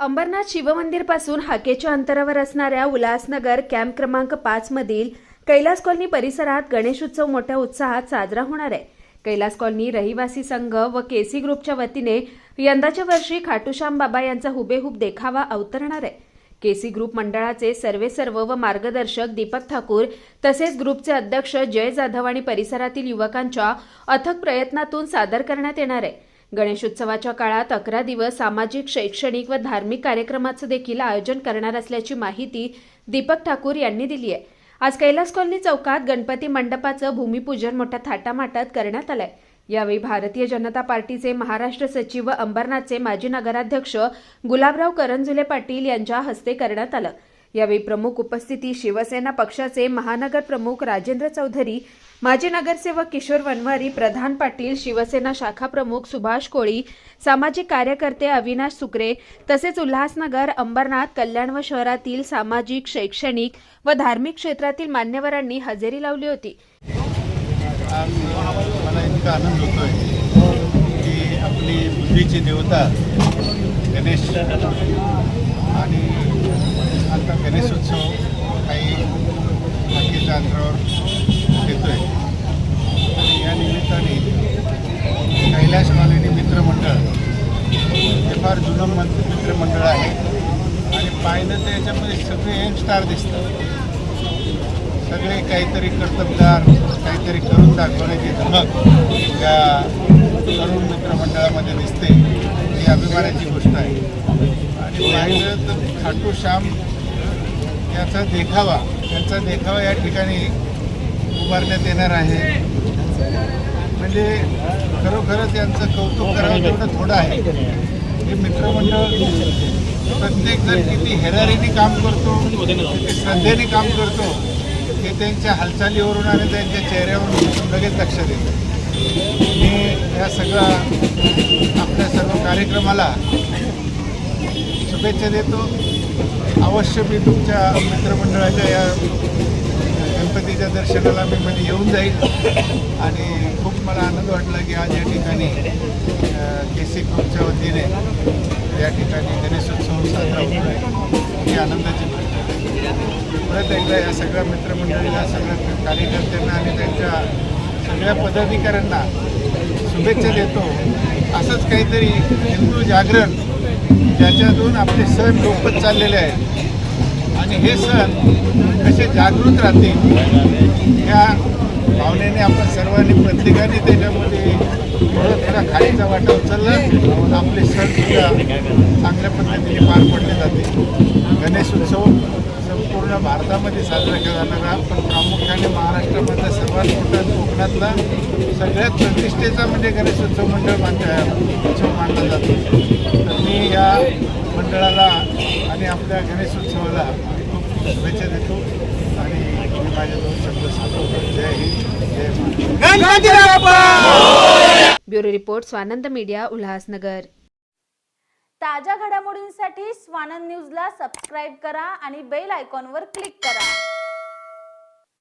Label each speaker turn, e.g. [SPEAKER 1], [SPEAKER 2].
[SPEAKER 1] अंबरनाथ शिवमंदिरपासून हाकेच्या अंतरावर असणाऱ्या उल्हासनगर कॅम्प क्रमांक पाच मधील कैलास कॉलनी परिसरात गणेशोत्सव मोठ्या उत्साहात साजरा होणार आहे. कैलास कॉलनी रहिवासी संघ व केसी ग्रुपच्या वतीने यंदाच्या वर्षी खाटूश्याम बाबा यांचा हुबेहूब देखावा अवतरणार आहे. केसी ग्रुप मंडळाचे सर्वे सर्व व मार्गदर्शक दीपक ठाकूर तसेच ग्रुपचे अध्यक्ष जय जाधव आणि परिसरातील युवकांच्या अथक प्रयत्नातून सादर करण्यात येणार आहे. गणेशोत्सवाच्या काळात अकरा दिवस सामाजिक शैक्षणिक व धार्मिक कार्यक्रमाचं देखील आयोजन करणार असल्याची माहिती दीपक ठाकूर यांनी दिली आहे. आज कैलास कॉलनी चौकात गणपती मंडपाचं भूमिपूजन मोठ्या थाटामाटात करण्यात आलंय. यावेळी भारतीय जनता पार्टीचे महाराष्ट्र सचिव व अंबरनाथचे माजी नगराध्यक्ष गुलाबराव करंजुले पाटील यांच्या हस्ते करण्यात आलं. यावेळी प्रमुख उपस्थिती शिवसेना पक्षाचे महानगर प्रमुख राजेंद्र चौधरी माजी नगरसेवक किशोर वनवारी प्रधान पाटील शिवसेना शाखा प्रमुख सुभाष कोळी सामाजिक कार्यकर्ते अविनाश सुकरे तसेच उल्हासनगर अंबरनाथ कल्याण व शहरातील सामाजिक शैक्षणिक व धार्मिक क्षेत्रातील मान्यवरांनी हजेरी लावली होती.
[SPEAKER 2] मला इतका आनंद होतोय की आपली बुद्धीची देवता गणेश आणि आता गणेशोत्सव काही बाकीच्या अंतरावर येतोय. निमित्ताने कैलाश मालिनी मित्रमंडळ हे फार जुनं मं मित्रमंडळ आहे. आणि पाहिलं तर याच्यामध्ये सगळे यंग स्टार दिसतात. सगळे काहीतरी कर्तबदार काहीतरी करून दाखवण्याची धमक या तरुण मित्रमंडळामध्ये दिसते. ही अभिमानाची गोष्ट आहे. आणि पाहिलं तर खाटू श्याम याचा देखावा याचा देखावा या ठिकाणी उभारण्यात येणार आहे. म्हणजे खरोखरच यांचं कौतुक करावं तेवढं थोडं आहे. हे मित्रमंडळ प्रत्येक जण किती हेरारीने काम करतो किती श्रद्धेने काम करतो हे त्यांच्या हालचालीवरून आणि त्यांच्या चेहऱ्यावरून लगेच लक्षात येतं. मी या सगळ्या आपल्या सर्व कार्यक्रमाला शुभेच्छा देतो. अवश्य मी तुमच्या मित्रमंडळाच्या या गणपतीच्या दर्शनाला मी म्हणजे येऊन जाईल. आणि खूप मला आनंद वाटला की आज या ठिकाणी के सी ग्रुपच्या वतीने या ठिकाणी गणेशोत्सव साजरा होतो आहे ही आनंदाची गोष्ट परत एकदा या सगळ्या मित्रमंडळीला सगळ्या कार्यकर्त्यांना आणि त्यांच्या सगळ्या पदाधिकाऱ्यांना शुभेच्छा देतो. असंच काहीतरी हिंदू जागरण ज्याच्यातून आपले सण लोपत चाललेले आहेत. आणि हे सण कसे जागृत राहतील या भावनेने आपण सर्वांनी प्रत्येकाने त्याच्यामध्ये थोडं थोडा खालीचा वाटा उचलला. आपले सण सुद्धा चांगल्या पद्धतीने पार पडले जाते. गणेश उत्सव संपूर्ण भारतामध्ये साजरा केला जाणारा पण प्रामुख्याने महाराष्ट्रामधला सर्वात मोठा कोकणातला सगळ्यात प्रतिष्ठेचा म्हणजे गणेशोत्सव मंडळ मानता उत्सव मानला जातो. तर मी या मंडळाला आणि आपल्या गणेशोत्सवाला खूप शुभेच्छा देतो. आणि मी माझे दोन शब्द सांगतो. जय हिंद जय Maharashtra.
[SPEAKER 1] Bureau report Swanand media Ulhasnagar.
[SPEAKER 3] ताज्या घडामोडींसाठी स्वानंद न्यूजला सबस्क्राईब करा आणि बेल आयकॉनवर क्लिक करा.